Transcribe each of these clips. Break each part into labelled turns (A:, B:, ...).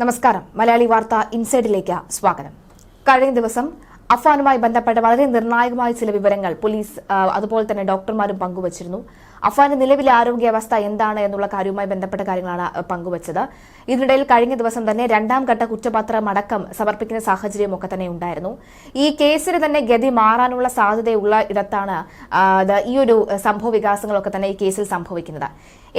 A: നമസ്കാരം. മലയാളി വാർത്ത ഇൻസൈഡിലേക്ക് സ്വാഗതം. കഴിഞ്ഞ ദിവസം അഫാനുമായി ബന്ധപ്പെട്ട വളരെ നിർണായകമായ ചില വിവരങ്ങൾ പോലീസ് അതുപോലെ തന്നെ ഡോക്ടർമാരും പങ്കുവച്ചിരുന്നു. അഫാന്റെ നിലവിലെ ആരോഗ്യാവസ്ഥ എന്താണ് എന്നുള്ള കാര്യവുമായി ബന്ധപ്പെട്ട കാര്യങ്ങളാണ് പങ്കുവച്ചത്. ഇതിനിടയിൽ കഴിഞ്ഞ ദിവസം തന്നെ രണ്ടാം ഘട്ട കുറ്റപത്രം അടക്കം സമർപ്പിക്കുന്ന സാഹചര്യമൊക്കെ തന്നെ ഉണ്ടായിരുന്നു. ഈ കേസിന് തന്നെ ഗതി മാറാനുള്ള സാധ്യതയുള്ള ഇടത്താണ് ഈ ഒരു സംഭവ വികാസങ്ങളൊക്കെ തന്നെ ഈ കേസിൽ സംഭവിക്കുന്നത്.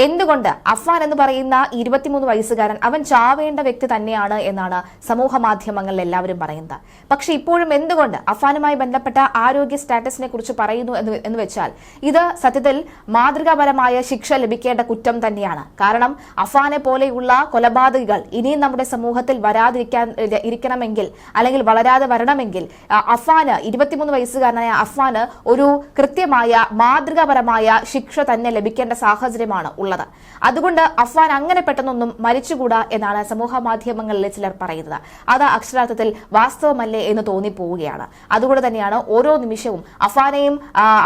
A: എന്തുകൊണ്ട് അഫ്വാൻ എന്ന് പറയുന്ന ഇരുപത്തിമൂന്ന് വയസ്സുകാരൻ അവൻ ചാവേണ്ട വ്യക്തി തന്നെയാണ് എന്നാണ് സമൂഹ മാധ്യമങ്ങളിൽ എല്ലാവരും പറയുന്നത്. പക്ഷെ ഇപ്പോഴും എന്തുകൊണ്ട് അഫ്വാനുമായി ബന്ധപ്പെട്ട ആരോഗ്യ സ്റ്റാറ്റസിനെ കുറിച്ച് പറയുന്നു എന്ന് വെച്ചാൽ ഇത് സത്യത്തിൽ മാതൃകാപരമായ ശിക്ഷ ലഭിക്കേണ്ട കുറ്റം തന്നെയാണ്. കാരണം അഫാനെ പോലെയുള്ള കൊലപാതകികൾ ഇനിയും നമ്മുടെ സമൂഹത്തിൽ വരാതിരിക്കാൻ ഇരിക്കണമെങ്കിൽ അല്ലെങ്കിൽ വളരാതെ വരണമെങ്കിൽ അഫാന് ഇരുപത്തിമൂന്ന് വയസ്സുകാരനായ അഫാന് ഒരു കൃത്യമായ മാതൃകാപരമായ ശിക്ഷ തന്നെ ലഭിക്കേണ്ട സാഹചര്യമാണ് ഉള്ളത്. അതുകൊണ്ട് അഫാൻ അങ്ങനെ പെട്ടെന്നൊന്നും മരിച്ചുകൂടാ എന്നാണ് സമൂഹ മാധ്യമങ്ങളിലെ ചിലർ പറയുന്നത്. അത് അക്ഷരാർത്ഥത്തിൽ വാസ്തവമല്ലേ എന്ന് തോന്നിപ്പോവുകയാണ്. അതുകൊണ്ട് തന്നെയാണ് ഓരോ നിമിഷവും അഫാനെയും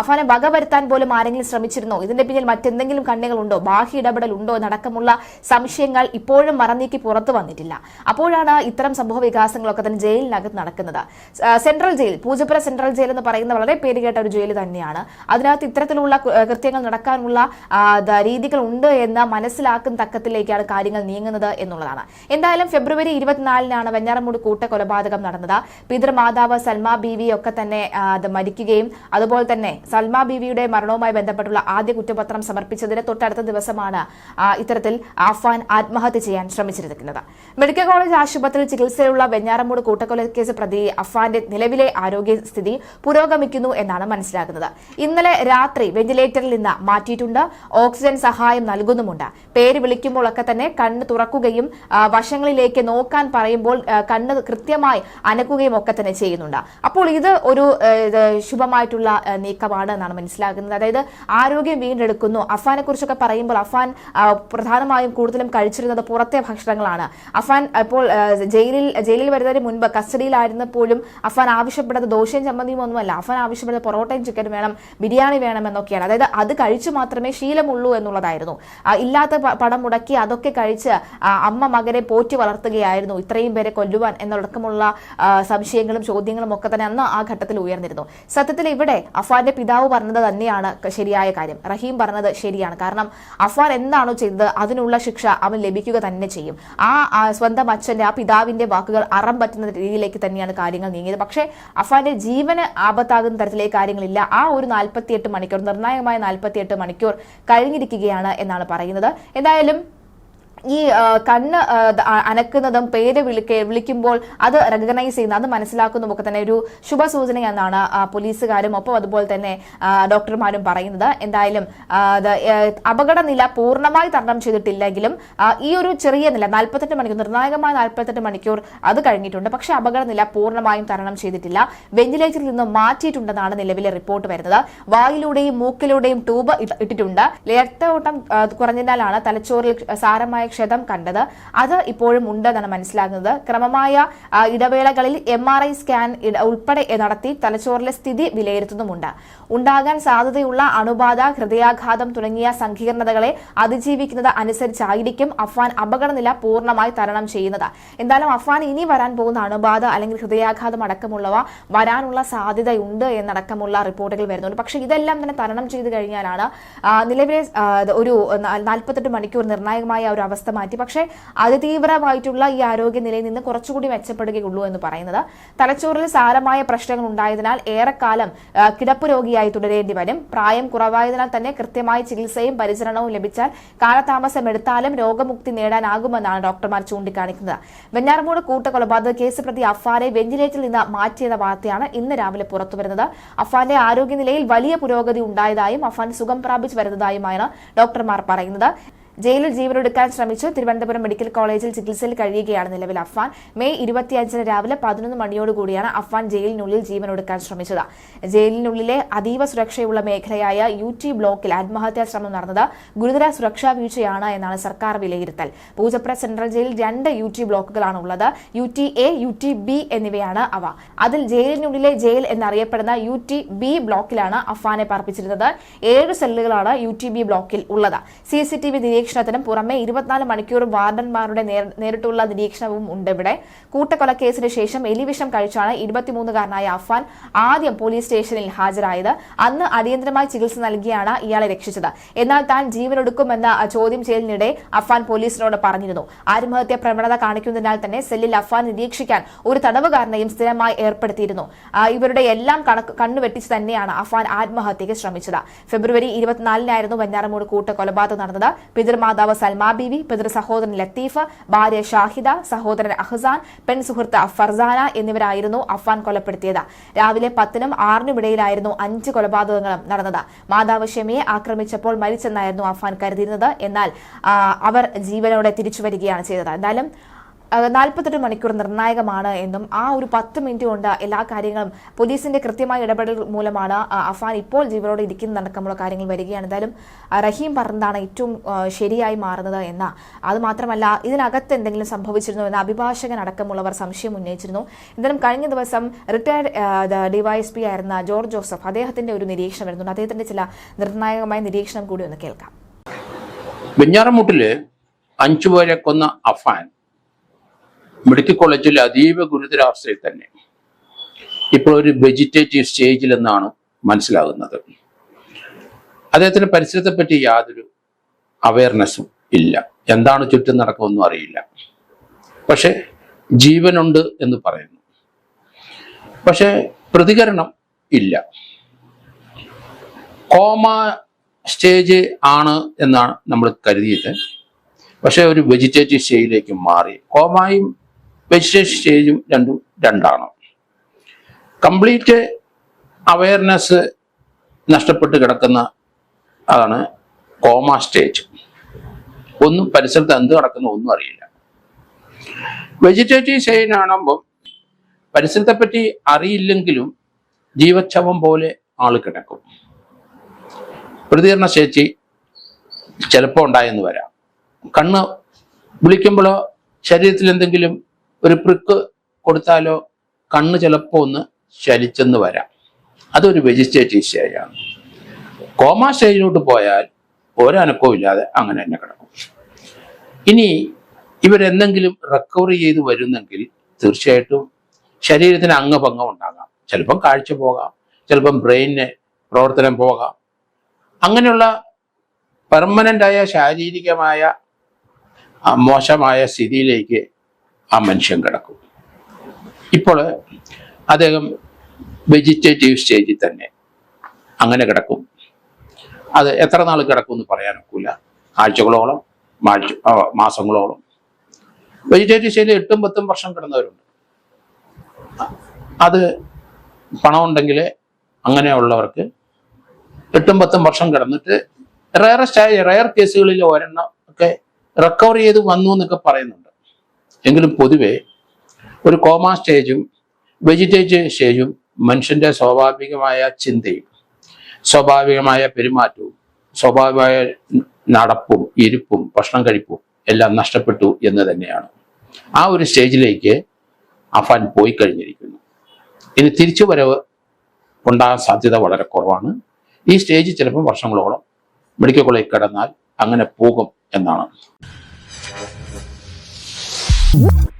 A: അഫാനെ വകവരുത്താൻ പോലും ആരെങ്കിലും ശ്രമിച്ചിരുന്നോ? ഇതിന്റെ പിന്നിൽ മറ്റെന്തെങ്കിലും കണ്ണികളുണ്ടോ? ബാഹ്യ ഇടപെടൽ ഉണ്ടോ എന്നടക്കമുള്ള സംശയങ്ങൾ ഇപ്പോഴും മറന്നീക്കി പുറത്തു വന്നിട്ടില്ല. അപ്പോഴാണ് ഇത്തരം സംഭവ വികാസങ്ങളൊക്കെ തന്നെ ജയിലിനകത്ത് നടക്കുന്നത്. Central jail Poojappura central jail എന്ന് പറയുന്ന വളരെ പേരുകേട്ട ഒരു ജയിൽ തന്നെയാണ്. അതിനകത്ത് ഇത്തരത്തിലുള്ള കൃത്യങ്ങൾ നടക്കാനുള്ള രീതികൾ ഉണ്ട് എന്ന് മനസ്സിലാക്കുന്ന തക്കത്തിലേക്കാണ് കാര്യങ്ങൾ നീങ്ങുന്നത് എന്നുള്ളതാണ്. എന്തായാലും ഫെബ്രുവരി ഇരുപത്തിനാലിനാണ് വെഞ്ഞാറമൂട് കൂട്ട കൊലപാതകം നടന്നത് പിതൃമാതാവ് സൽമാ ബീവി ഒക്കെ തന്നെ അത് മരിക്കുകയും അതുപോലെ തന്നെ സൽമാ ബീവിയുടെ മരണവുമായി ബന്ധപ്പെട്ടുള്ള ആദ്യ കുറ്റപത്രം സമർപ്പിച്ചതിന് തൊട്ടടുത്ത ദിവസമാണ് ഇത്തരത്തിൽ ആഫാൻ ആത്മഹത്യ ചെയ്യാൻ ശ്രമിച്ചിരിക്കുന്നത് മെഡിക്കൽ കോളേജ് ആശുപത്രിയിൽ ചികിത്സയിലുള്ള വെഞ്ഞാറമൂട് കൂട്ടക്കൊല കേസ് പ്രതി അഫാന്റെ നിലവിലെ ആരോഗ്യസ്ഥിതി പുരോഗമിക്കുന്നു എന്നാണ് മനസ്സിലാക്കുന്നത് ഇന്നലെ രാത്രി വെന്റിലേറ്ററിൽ നിന്ന് മാറ്റിയിട്ടുണ്ട്. ഓക്സിജൻ സഹായം നൽകുന്നുമുണ്ട്. പേര് വിളിക്കുമ്പോഴൊക്കെ തന്നെ കണ്ണ് തുറക്കുകയും വശങ്ങളിലേക്ക് നോക്കാൻ പറയുമ്പോൾ കണ്ണ് കൃത്യമായി അനക്കുകയും ഒക്കെ തന്നെ ചെയ്യുന്നുണ്ട്. അപ്പോൾ ഇത് ഒരു ശുഭമായിട്ടുള്ള നീക്കമാണ് എന്നാണ് മനസ്സിലാക്കുന്നത് അതായത് ആരോഗ്യം വീണ്ടെടുക്കുന്നു. അഫാനെ കുറിച്ചൊക്കെ പറയുമ്പോൾ അഫാൻ പ്രധാനമായും കൂടുതലും കഴിച്ചിരുന്നത് പുറത്തെ ഭക്ഷണങ്ങളാണ്. അഫാൻ ഇപ്പോൾ ജയിലിൽ ജയിലിൽ വരുന്നതിന് മുൻപ് കസ്റ്റഡിയിലായിരുന്നപ്പോഴും അഫാൻ ആവശ്യപ്പെട്ടത് ദോശയും ചമ്മന്തിയും ഒന്നുമല്ല. അഫാൻ ആവശ്യപ്പെട്ടത് പൊറോട്ടയും ചിക്കൻ വേണം ബിരിയാണി വേണം എന്നൊക്കെയാണ്. അതായത് അത് കഴിച്ചു മാത്രമേ ശീലമുള്ളൂ എന്നുള്ളതായിരുന്നു. ഇല്ലാത്ത പടം മുടക്കി അതൊക്കെ കഴിച്ച് അമ്മ മകനെ പോറ്റി വളർത്തുകയായിരുന്നു. ഇത്രയും പേരെ കൊല്ലുവാൻ എന്നടക്കമുള്ള സംശയങ്ങളും ചോദ്യങ്ങളും ഒക്കെ തന്നെ അന്ന് ആ ഘട്ടത്തിൽ ഉയർന്നിരുന്നു. സത്യത്തിൽ ഇവിടെ അഫാന്റെ പിതാവ് പറഞ്ഞത് തന്നെയാണ് ശരിയായ കാര്യം. റഹീം പറഞ്ഞത് ശരിയാണ്. കാരണം അഫ്വാൻ എന്താണോ ചെയ്തത് അതിനുള്ള ശിക്ഷ അവൻ ലഭിക്കുക തന്നെ ചെയ്യും. ആ സ്വന്തം അച്ഛന്റെ ആ പിതാവിന്റെ വാക്കുകൾ അറം പറ്റുന്ന രീതിയിലേക്ക് തന്നെയാണ് കാര്യങ്ങൾ നീങ്ങിയത്. പക്ഷേ അഫ്വാന്റെ ജീവന് ആപത്താകുന്ന തരത്തിലേക്ക് കാര്യങ്ങളില്ല. ആ ഒരു നാൽപ്പത്തിയെട്ട് മണിക്കൂർ നിർണായകമായ നാൽപ്പത്തിയെട്ട് മണിക്കൂർ കഴിഞ്ഞിരിക്കുകയാണ് എന്നാണ് പറയുന്നത്. എന്തായാലും ഈ കണ്ണ് അനക്കുന്നതും പേര് വിളിക്ക വിളിക്കുമ്പോൾ അത് റെക്കഗ്നൈസ് ചെയ്യുന്ന അത് മനസ്സിലാക്കുന്നതും ഒക്കെ തന്നെ ഒരു ശുഭസൂചന എന്നാണ് പോലീസുകാരും ഒപ്പം അതുപോലെ തന്നെ ഡോക്ടർമാരും പറയുന്നത്. എന്തായാലും അപകടനില അപകട നില പൂർണമായി തരണം ചെയ്തിട്ടില്ലെങ്കിലും ഈ ഒരു ചെറിയ നില നാൽപ്പത്തെട്ട് മണിക്കൂർ നിർണായകമായ നാൽപ്പത്തെട്ട് മണിക്കൂർ അത് കഴിഞ്ഞിട്ടുണ്ട്. പക്ഷെ അപകട നില പൂർണമായും തരണം ചെയ്തിട്ടില്ല. വെന്റിലേറ്ററിൽ നിന്ന് മാറ്റിയിട്ടുണ്ടെന്നാണ് നിലവിലെ റിപ്പോർട്ട് വരുന്നത്. വായിലൂടെയും മൂക്കിലൂടെയും ട്യൂബ് ഇട്ടിട്ടുണ്ട്. രക്തയോട്ടം കുറഞ്ഞതിനാലാണ് തലച്ചോറിൽ സാരമായ ക്ഷതം കണ്ടത്. അത് ഇപ്പോഴും ഉണ്ടെന്നാണ് മനസ്സിലാകുന്നത്. ക്രമമായ ഇടവേളകളിൽ എം ആർ ഐ സ്കാൻ ഉൾപ്പെടെ നടത്തി തലച്ചോറിലെ സ്ഥിതി വിലയിരുത്തുന്നുമുണ്ട്. ഉണ്ടാകാൻ സാധ്യതയുള്ള അണുബാധ ഹൃദയാഘാതം തുടങ്ങിയ സങ്കീർണതകളെ അതിജീവിക്കുന്നത് അനുസരിച്ചായിരിക്കും അഫ്വാൻ അപകടനില പൂർണമായി തരണം ചെയ്യുന്നത്. എന്തായാലും അഫ്വാൻ ഇനി വരാൻ പോകുന്ന അണുബാധ അല്ലെങ്കിൽ ഹൃദയാഘാതം അടക്കമുള്ളവ വരാനുള്ള സാധ്യതയുണ്ട് എന്നടക്കമുള്ള റിപ്പോർട്ടുകൾ വരുന്നുണ്ട്. പക്ഷേ ഇതെല്ലാം തന്നെ തരണം ചെയ്തു കഴിഞ്ഞാലാണ് നിലവിലെ ഒരു നാൽപ്പത്തെട്ട് മണിക്കൂർ നിർണായകമായ ഒരു അവസ്ഥ മാറ്റി. പക്ഷേ അതിതീവ്രമായിട്ടുള്ള ഈ ആരോഗ്യനിലയിൽ നിന്ന് കുറച്ചുകൂടി മെച്ചപ്പെടുകയുള്ളൂ എന്ന് പറയുന്നത്. തലച്ചോറിൽ സാരമായ പ്രശ്നങ്ങൾ ഉണ്ടായതിനാൽ ഏറെക്കാലം കിടപ്പ് രോഗിയായി തുടരേണ്ടി വരും. പ്രായം കുറവായതിനാൽ തന്നെ കൃത്യമായ ചികിത്സയും പരിചരണവും ലഭിച്ചാൽ കാലതാമസം എടുത്താലും രോഗമുക്തി നേടാനാകുമെന്നാണ് ഡോക്ടർമാർ ചൂണ്ടിക്കാണിക്കുന്നത്. വെഞ്ഞാറമൂട് കൂട്ടക്കൊലപാതക കേസ് പ്രതി അഫാനെ വെന്റിലേറ്ററിൽ നിന്ന് മാറ്റിയത വാർത്തയാണ് ഇന്ന് രാവിലെ പുറത്തുവരുന്നത്. അഫാന്റെ ആരോഗ്യനിലയിൽ വലിയ പുരോഗതി ഉണ്ടായതായും അഫാൻ സുഖം പ്രാപിച്ചു വരുന്നതായുമാണ് ഡോക്ടർമാർ പറയുന്നത്. ജയിലിൽ ജീവനൊടുക്കാൻ ശ്രമിച്ചു. തിരുവനന്തപുരം മെഡിക്കൽ കോളേജിൽ ചികിത്സയിൽ കഴിയുകയാണ് നിലവിൽ അഫ്വാൻ. മെയ് ഇരുപത്തിയഞ്ചിന് രാവിലെ പതിനൊന്ന് മണിയോടുകൂടിയാണ് അഫ്വാൻ ജയിലിനുള്ളിൽ ജീവനൊടുക്കാൻ ശ്രമിച്ചത്. ജയിലിനുള്ളിലെ അതീവ സുരക്ഷയുള്ള മേഖലയായ യു ടി ബ്ലോക്കിൽ ആത്മഹത്യാ ശ്രമം നടന്നത് ഗുരുതര സുരക്ഷാ വീഴ്ചയാണ് എന്നാണ് സർക്കാർ വിലയിരുത്തൽ. പൂജപ്പുര സെൻട്രൽ ജയിലിൽ രണ്ട് യു ടി ബ്ലോക്കുകളാണ് ഉള്ളത്. U T A U T B എന്നിവയാണ് അവ. അതിൽ ജയിലിനുള്ളിലെ ജയിൽ എന്നറിയപ്പെടുന്ന യു ടി ബി ബ്ലോക്കിലാണ് അഫാനെ പാർപ്പിച്ചിരുന്നത്. ഏഴ് സെല്ലുകളാണ് യു ടി ബി ബ്ലോക്കിൽ ഉള്ളത്. സി സി ടി വി നിരീക്ഷണത്തിനും പുറമെ ഇരുപത്തിനാല് മണിക്കൂർ വാർഡന്മാരുടെ നേരിട്ടുള്ള നിരീക്ഷണവും ഉണ്ട് ഇവിടെ. കൂട്ടക്കൊലക്കേസിന് ശേഷം എലിവിഷം കഴിച്ചാണ് ഇരുപത്തിമൂന്നുകാരനായ അഫാൻ ആദ്യം പോലീസ് സ്റ്റേഷനിൽ ഹാജരായത്. അന്ന് അടിയന്തരമായി ചികിത്സ നൽകിയാണ് ഇയാളെ രക്ഷിച്ചത്. എന്നാൽ താൻ ജീവനൊടുക്കുമെന്ന ചോദ്യം ചെയ്യലിനിടെ അഫാൻ പോലീസിനോട് പറഞ്ഞിരുന്നു. ആത്മഹത്യ പ്രവണത കാണിക്കുന്നതിനാൽ തന്നെ സെല്ലിൽ അഫാൻ നിരീക്ഷിക്കാൻ ഒരു തടവുകാരനെയും സ്ഥിരമായി ഏർപ്പെടുത്തിയിരുന്നു. ഇവരുടെ എല്ലാം കണ്ണുവെട്ടിച്ച് തന്നെയാണ് അഫാൻ ആത്മഹത്യയ്ക്ക് ശ്രമിച്ചത്. ഫെബ്രുവരി ഇരുപത്തിനാലിനായിരുന്നു വെഞ്ഞാറമൂട് കൂട്ടക്കൊലപാതകം നടന്നത്. പിതൃമാതാവ് സൽമാ ബീവി പിതൃ സഹോദരൻ ലത്തീഫ് ഭാര്യ ഷാഹിദ സഹോദരൻ അഹ്സാൻ പെൺ സുഹൃത്ത് ഫർസാന എന്നിവരായിരുന്നു അഫ്വാൻ കൊലപ്പെടുത്തിയത്. രാവിലെ പത്തിനും ആറിനും ഇടയിലായിരുന്നു അഞ്ച് കൊലപാതകങ്ങളും നടന്നത്. മാതാവ് ഷെമിയെ ആക്രമിച്ചപ്പോൾ മരിച്ചെന്നായിരുന്നു അഫ്വാൻ കരുതിയിരുന്നത്. എന്നാൽ അവർ ജീവനോടെ തിരിച്ചു വരികയാണ് ചെയ്തത്. എന്തായാലും നാൽപ്പത്തെട്ട് മണിക്കൂർ നിർണായകമാണ് എന്നും ആ ഒരു പത്ത് മിനിറ്റ് കൊണ്ട് എല്ലാ കാര്യങ്ങളും പോലീസിന്റെ കൃത്യമായ ഇടപെടൽ മൂലമാണ് അഫാൻ ഇപ്പോൾ ജീവനോടെ ഇരിക്കുന്നതടക്കമുള്ള കാര്യങ്ങൾ വരികയാണ്. എന്തായാലും റഹീം പറഞ്ഞതാണ് ഏറ്റവും ശരിയായി മാറുന്നത് എന്ന. അത് മാത്രമല്ല ഇതിനകത്ത് എന്തെങ്കിലും സംഭവിച്ചിരുന്നു എന്ന അഭിഭാഷകൻ അടക്കമുള്ളവർ സംശയം ഉന്നയിച്ചിരുന്നു. എന്തായാലും കഴിഞ്ഞ ദിവസം റിട്ടയർഡ് ഡിവൈഎസ്പി ആയിരുന്ന ജോർജ് ജോസഫ് അദ്ദേഹത്തിന്റെ ഒരു നിരീക്ഷണം വരുന്നുണ്ട്. അദ്ദേഹത്തിന്റെ ചില നിർണായകമായ നിരീക്ഷണം കൂടി ഒന്ന് കേൾക്കാം.
B: വെഞ്ഞാറമൂട്ടിൽ അഞ്ചു കൊന്ന അഫാൻ മെഡിക്കൽ കോളേജിൽ അതീവ ഗുരുതരാവസ്ഥയിൽ തന്നെ. ഇപ്പോൾ ഒരു വെജിറ്റേറ്റീവ് സ്റ്റേജിൽ എന്നാണ് മനസ്സിലാകുന്നത്. അദ്ദേഹത്തിന് പരിസരത്തെ പറ്റി യാതൊരു അവയർനെസ്സും ഇല്ല. എന്താണ് ചുറ്റും നടക്കുമെന്നും അറിയില്ല. പക്ഷെ ജീവനുണ്ട് എന്ന് പറയുന്നു. പക്ഷെ പ്രതികരണം ഇല്ല. കോമ സ്റ്റേജ് ആണ് എന്നാണ് നമ്മൾ കരുതിയത്. പക്ഷെ ഒരു വെജിറ്റേറ്റീവ് സ്റ്റേജിലേക്ക് മാറി. കോമായും വെജിറ്റേറ്റീവ് സ്റ്റേജും രണ്ടും രണ്ടാണ്. കംപ്ലീറ്റ് അവയർനെസ് നഷ്ടപ്പെട്ട് കിടക്കുന്ന അതാണ് കോമ സ്റ്റേജ്. ഒന്നും പരിസരത്ത് എന്ത് നടക്കുന്നു ഒന്നും അറിയില്ല. വെജിറ്റേറ്റീവ് സ്റ്റേജിനാകുമ്പം പരിസരത്തെ പറ്റി അറിയില്ലെങ്കിലും ജീവച്ഛവം പോലെ ആൾ കിടക്കും. പ്രതികരണ ശേഷി ചിലപ്പോൾ ഉണ്ടായെന്ന് വരാം. കണ്ണ് വിളിക്കുമ്പോഴോ ശരീരത്തിൽ എന്തെങ്കിലും ഒരു പ്രിക്ക് കൊടുത്താലോ കണ്ണ് ചിലപ്പോ ഒന്ന് ചലിച്ചെന്ന് വരാം. അതൊരു വെജിറ്റേറ്റീവ് സ്റ്റേജാണ് കോമ സ്റ്റേജിലോട്ട് പോയാൽ ഒരനക്കവും ഇല്ലാതെ അങ്ങനെ തന്നെ കിടക്കും. ഇനി ഇവരെന്തെങ്കിലും റിക്കവറി ചെയ്ത് വരുന്നെങ്കിൽ തീർച്ചയായിട്ടും ശരീരത്തിന് അംഗഭംഗം ഉണ്ടാകാം. ചിലപ്പം കാഴ്ച പോകാം ചിലപ്പം ബ്രെയിനിന് പ്രവർത്തനം പോകാം. അങ്ങനെയുള്ള പെർമനന്റായ ശാരീരികമായ മോശമായ സ്ഥിതിയിലേക്ക് ആ മനുഷ്യൻ കിടക്കും. ഇപ്പോൾ അദ്ദേഹം വെജിറ്റേറ്റീവ് സ്റ്റേജിൽ തന്നെ അങ്ങനെ കിടക്കും. അത് എത്ര നാൾ കിടക്കും എന്ന് പറയാനൊക്കില്ല ആഴ്ചകളോളം മാസങ്ങളോളം. വെജിറ്റേറ്റീവ് സ്റ്റേജിൽ എട്ടും പത്തും വർഷം കിടന്നവരുണ്ട്. അത് പണമുണ്ടെങ്കിൽ അങ്ങനെയുള്ളവർക്ക് എട്ടും പത്തും വർഷം കിടന്നിട്ട് റയർ സ്റ്റേജ് റയർ കേസുകളിൽ ഒരെണ്ണം ഒക്കെ റിക്കവർ ചെയ്ത് വന്നു എന്നൊക്കെ പറയുന്നുണ്ട്. എങ്കിലും പൊതുവെ ഒരു കോമ സ്റ്റേജും വെജിറ്റേറ്റീവ് സ്റ്റേജും മനുഷ്യന്റെ സ്വാഭാവികമായ ചിന്തയും സ്വാഭാവികമായ പെരുമാറ്റവും സ്വാഭാവികമായ നടപ്പും ഇരിപ്പും ഭക്ഷണം കഴിപ്പും എല്ലാം നഷ്ടപ്പെട്ടു എന്ന് തന്നെയാണ്. ആ ഒരു സ്റ്റേജിലേക്ക് അഫാൻ പോയി കഴിഞ്ഞിരിക്കുന്നു. ഇനി തിരിച്ചു വരവ് ഉണ്ടാകാൻ സാധ്യത വളരെ കുറവാണ്. ഈ സ്റ്റേജ് ചിലപ്പോൾ വർഷങ്ങളോളം മെഡിക്കൽ കോളേജിൽ കിടന്നാൽ അങ്ങനെ പോകും എന്നാണ്. Woo!